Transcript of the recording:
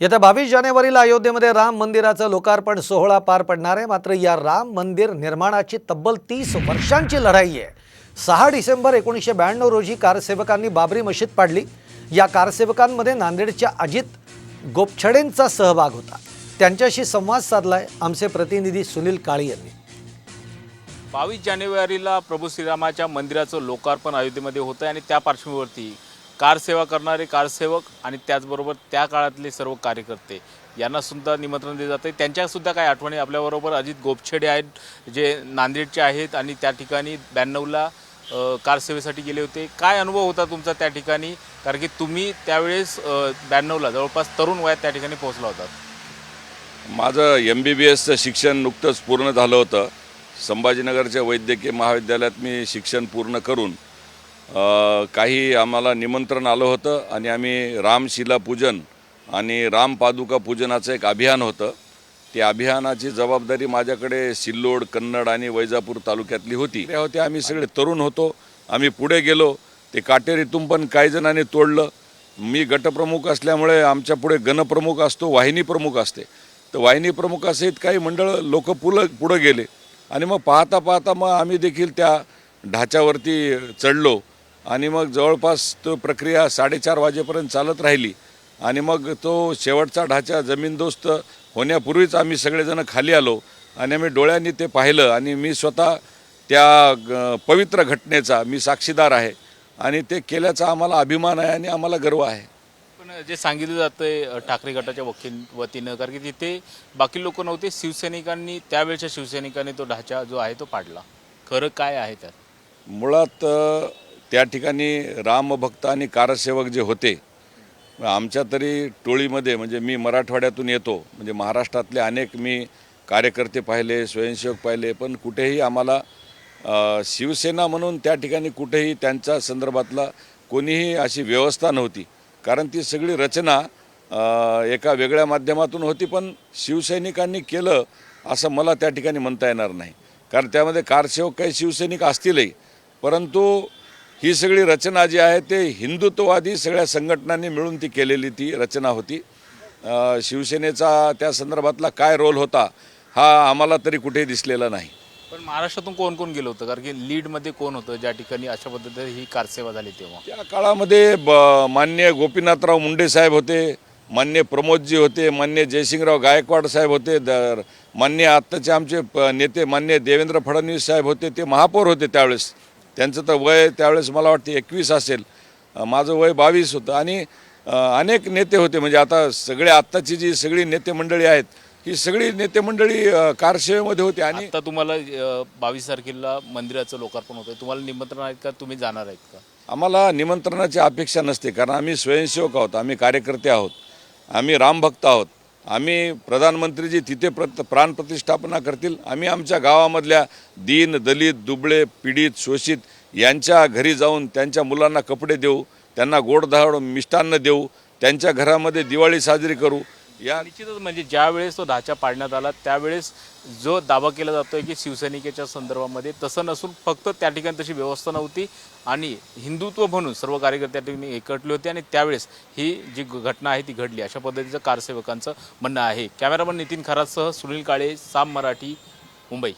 येत्या बावीस जानेवारीला अयोध्येमध्ये राम मंदिराचं लोकार्पण सोहळा पार पडणार आहे. मात्र या राम मंदिर निर्माणाची तब्बल तीस वर्षांची लढाई आहे. सहा डिसेंबर एकोणीसशे ब्याण्णव रोजी कारसेवकांनी बाबरी मशीद पाडली. या कारसेवकांमध्ये नांदेडच्या अजित गोपछडेंचा सहभाग होता. त्यांच्याशी संवाद साधलाय आमचे प्रतिनिधी सुनील काळी यांनी. बावीस जानेवारीला प्रभू श्रीरामाच्या मंदिराचं लोकार्पण अयोध्येमध्ये होतं आणि त्या पार्श्वभूमीवरती कारसेवा करणारे कारसेवक आणि त्याचबरोबर त्या काळातले सर्व कार्यकर्ते यांना सुद्धा निमंत्रण दिले जाते त्यांच्यासुद्धा काही आठवणी आपल्याबरोबर. अजित गोपछेडे आहेत जे नांदेडचे आहेत आणि त्या ठिकाणी ब्याण्णवला कारसेवेसाठी गेले होते. काय अनुभव होता तुमचा त्या ठिकाणी? कारण की तुम्ही त्यावेळेस ब्याण्णवला जवळपास तरुण वयात त्या ठिकाणी पोहोचला होता. माझं एम बी बी एसचं शिक्षण नुकतंच पूर्ण झालं होतं. संभाजीनगरच्या वैद्यकीय महाविद्यालयात मी शिक्षण पूर्ण करून काही आम्हाला निमंत्रण आलं होतं आणि आम्ही रामशिला पूजन आणि रामपादुका पूजनाचं एक अभियान होतं. त्या अभियानाची जबाबदारी माझ्याकडे सिल्लोड कन्नड आणि वैजापूर तालुक्यातली होती. त्या होत्या आम्ही सगळे तरुण होतो. आम्ही पुढे गेलो. ते काटेरीतून पण काही जणांनी तोडलं. मी गटप्रमुख असल्यामुळे आमच्या पुढे गणप्रमुख असतो वाहिनी प्रमुख असते. तर वाहिनी प्रमुखासहित काही मंडळ लोक पुलं पुढं गेले. आणि मग पाहता पाहता मग आम्ही देखील त्या ढाच्यावरती चढलो. आणि मग जवळपास तो प्रक्रिया साडेचार वाजेपर्यंत चालत राहिली. आणि मग तो शेवटचा ढाचा जमीनदोस्त होण्यापूर्वीच आम्ही सगळेजण खाली आलो. आणि आम्ही डोळ्यांनी ते पाहिलं आणि मी स्वतः त्या पवित्र घटनेचा मी साक्षीदार आहे. आणि ते केल्याचा आम्हाला अभिमान आहे आणि आम्हाला गर्व आहे. पण जे सांगितलं जातंय अ, ठाकरे गटाच्या वकील वतीनं कारण की तिथे बाकी लोक नव्हते शिवसैनिकांनी त्यावेळच्या शिवसैनिकांनी तो ढाचा जो आहे तो पाडला. खरं काय आहे त्यात? मुळात त्या ठिकाणी रामभक्त आणि कारसेवक जे होते आमच्या तरी टोळीमध्ये म्हणजे मी मराठवाड्यातून येतो म्हणजे महाराष्ट्रातले अनेक मी कार्यकर्ते पाहिले स्वयंसेवक पाहिले पण कुठेही आम्हाला शिवसेना म्हणून त्या ठिकाणी कुठेही त्यांच्या संदर्भातला कोणीही अशी व्यवस्था नव्हती. कारण ती सगळी रचना एका वेगळ्या माध्यमातून होती पण शिवसैनिकांनी केलं असं मला त्या ठिकाणी म्हणता येणार नाही. कारण त्यामध्ये कारसेवक काही शिवसैनिक असतीलही. परंतु ही सगळी रचना जी आहे ते हिंदुत्ववादी सगळ्या संघटनांनी मिळून ती केलेली ती रचना होती. शिवसेनेचा त्या संदर्भातला काय रोल होता हा आम्हाला तरी कुठेही दिसलेला नाही. पण महाराष्ट्रातून कोण कोण गेलं होतं? कारण की लीडमध्ये कोण होतं ज्या ठिकाणी अशा पद्धतीने ही कारसेवा झाली तेव्हा? त्या काळामध्ये ब मान्य गोपीनाथराव मुंडे साहेब होते मान्य प्रमोदजी होते मान्य जयसिंगराव गायकवाड साहेब होते द मान्य आत्ताचे आमचे प- नेते मान्य देवेंद्र फडणवीस साहेब होते ते महापौर होते त्यावेळेस. त्यांचं तर वय त्यावेळेस मला वाटते एकवीस असेल. माझं वय बावीस होतं आणि अनेक नेते होते. म्हणजे आता सगळे आत्ताची जी सगळी नेते मंडळी आहेत ही सगळी नेते मंडळी कारसेवेमध्ये होती आणि आता तुम्हाला बावीस तारखेला मंदिराचं लोकार्पण होतं तुम्हाला निमंत्रण आहेत का? तुम्ही जाणार आहेत का? आम्हाला निमंत्रणाची अपेक्षा नसते. कारण आम्ही स्वयंसेवक आहोत. आम्ही कार्यकर्ते आहोत. आम्ही रामभक्त आहोत. आम्ही प्रधानमंत्रीजी तिथे प्रत प्राणप्रतिष्ठापना करतील. आम्ही आमच्या गावामधल्या दीन दलित दुबळे पीडित शोषित यांच्या घरी जाऊन त्यांच्या मुलांना कपडे देऊ त्यांना गोडधाड मिष्टान्न देऊ त्यांच्या घरामध्ये दिवाळी साजरी करू या निश्चितच म्हणजे ज्या वेळेस तो ढाचा पाडण्यात आला त्यावेळेस जो दावा केला जातोय की शिवसैनिकेच्या संदर्भामध्ये तसं नसून फक्त त्या ठिकाणी तशी व्यवस्था नव्हती आणि हिंदुत्व म्हणून सर्व कार्यकर्ते त्या ठिकाणी एकटले होते आणि त्यावेळेस ही जी घटना आहे ती घडली. अशा पद्धतीचं कारसेवकांचं म्हणणं आहे. कॅमेरामन नितीन खरातसह सुनील काळे साम मराठी मुंबई.